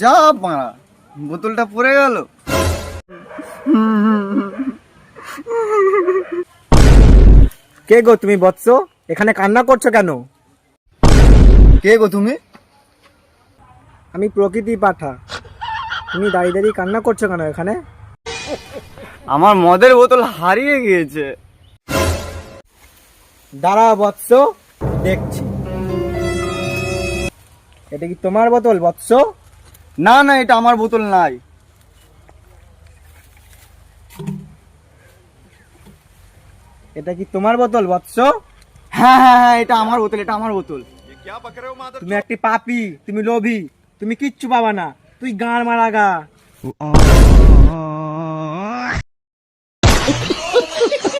যা মারা। বোতলটা পড়ে গেল। কে গো তুমি বৎস? এখানে কান্না করছ কেন? কে গো তুমি? আমি প্রকৃতি পাঠা। তুমি দাঁড়িয়ে দাঁড়িয়ে কান্না করছ কেন এখানে? আমার মদের বোতল হারিয়ে গিয়েছে। দাঁড়া বৎস দেখছি। এটা কি তোমার বোতল বৎস? না না এটা আমার বোতল নাই। এটা কি তোমার বোতল বৎস হ্যাঁ হ্যাঁ হ্যাঁ এটা আমার বোতল এটা আমার বোতল। তুমি একটি পাপি তুমি লোভী তুমি কিচ্ছু পাবা না তুই গান মারা গা